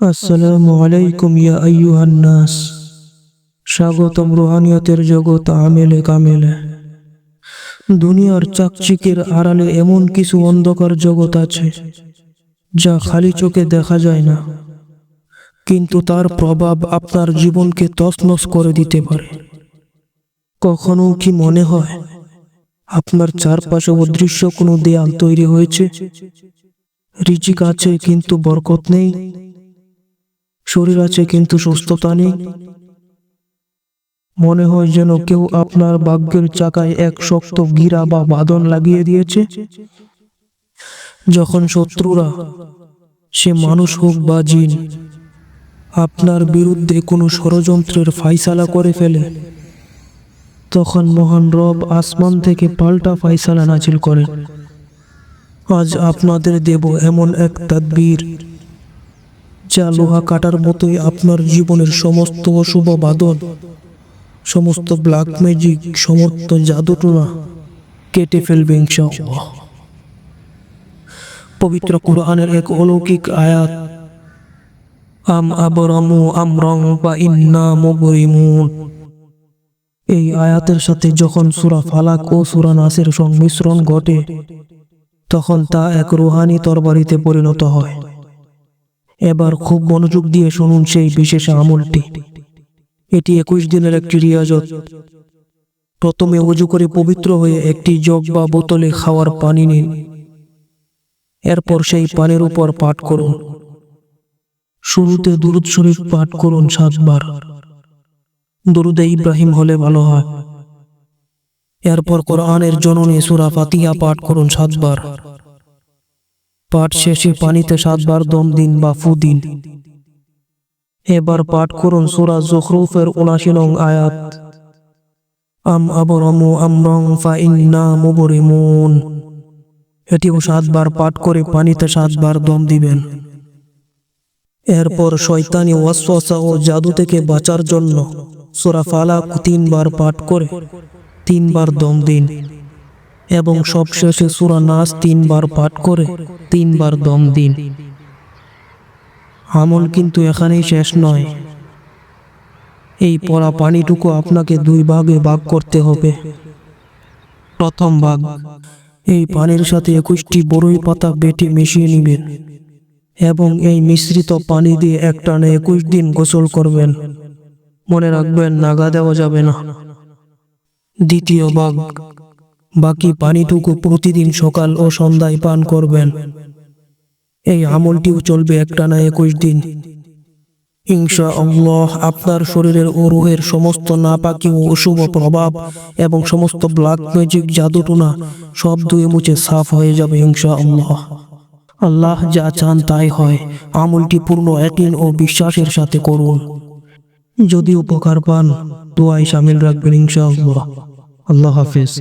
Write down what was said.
আসসালামু আলাইকুম ইয়া আইয়ুহান নাস। স্বাগতম রুহানিয়তের জগৎ আমেলে কামেলে। দুনিয়ার চাকচিকের আড়ালে এমন কিছু অন্ধকার জগৎ আছে, যা খালি চোখে দেখা যায় না। কিন্তু তার প্রভাব আপনার জীবনকে তছনছ করে দিতে পারে। কখনো কি মনে হয়, আপনার চারপাশে অদৃশ্য কোনো দেয়াল তৈরি হয়েছে? রিজিক আছে, কিন্তু বরকত নেই? শরীর আছে কিন্তু সুস্থতা নেই। মনে হয় যেন কেউ আপনার ভাগ্যের চাকায় এক শক্ত গিরা বা বাঁধন লাগিয়ে দিয়েছে। যখন শত্রুরা, সে মানুষ হোক বা জিন, আপনার বিরুদ্ধে কোনো ষড়যন্ত্রের ফাইসালা করে ফেলে, তখন মহান রব আসমান থেকে পাল্টা ফাইসালা নাজিল করেন। আজ আপনাদের দেব এমন এক তাদবীর যা লোহা কাটার মতোই আপনার জীবনের সমস্ত অশুভ বাদন সমস্ত ব্ল্যাক ম্যাজিক সমস্ত জাদুটোনা কেটে ফেলবে পবিত্র কোরআনের এক অলৌকিক আয়াত, আম আবরামু আমরং বা ইন্না মুবরিমুন। এই আয়াতের সাথে যখন সুরা ফালাক ও সুরা নাসের সংমিশ্রণ ঘটে, তখন তা এক রুহানি তরবারিতে পরিণত হয়। এবার খুব মনোযোগ দিয়ে শুনুন সেই বিশেষ আমলটি। এটি একুশ দিনের একটি রিয়াজত। প্রথমে উজু করে পবিত্র হয়ে একটি জগ বা বোতলে খাওয়ার পানি নিন। এরপর সেই পানির উপর পাঠ করুন। শুরুতে দুরুদ শরীফ পাঠ করুন সাতবার। দরুদে ইব্রাহিম হলে ভালো হয়। এরপর কোরআনের জননী সুরা ফাতিহা পাঠ করুন সাতবার। পাঠ শেষে পানিতে সাতবার দম দিন বা ফু দিন। এবার পাঠ করুন সুরা জখরুফের উনাশি নং আয়াত। আম আবরমু আমরং ফা এটিও সাতবার পাঠ করে পানিতে সাতবার দম দিবেন। এরপর শয়তানি ওয়াসওয়াসা ও জাদু থেকে বাঁচার জন্য সূরা ফালাক তিনবার পাঠ করে তিনবার দম দিন। এবং সবশেষে সূরা নাস তিনবার পাঠ করে তিনবার দম দিন। আমল কিন্তু এখানেই শেষ নয়। এই পড়া পানিটুকু আপনাকে দুই ভাগে ভাগ করতে হবে। প্রথম ভাগ, এই পানির সাথে একুশটি বড়ই পাতা বেটে মিশিয়ে নেবেন এবং এই মিশ্রিত পানি দিয়ে একটানে একুশ দিন গোসল করবেন। মনে রাখবেন, নাগা দেওয়া যাবে না। দ্বিতীয় ভাগ বাকি পানিটুকু প্রতিদিন সকাল ও সন্ধ্যায় পান করবেন। এই আমলটিও চলবে একটানা একুশ দিন। ইনশা আল্লাহ আপনার শরীরের ও রুহের সমস্ত নাপাকি ও অশুভ প্রভাব এবং সমস্ত ব্ল্যাক ম্যাজিক জাদুটুনা সব ধুয়ে মুছে সাফ হয়ে যাবে ইনশা আল্লাহ আল্লাহ যা চান তাই হয়। আমলটি পূর্ণ একদিন ও বিশ্বাসের সাথে করুন। যদি উপকার পান দোয়াই সামিল রাখবেন ইনশা আল্লাহ আল্লাহ হাফিজ।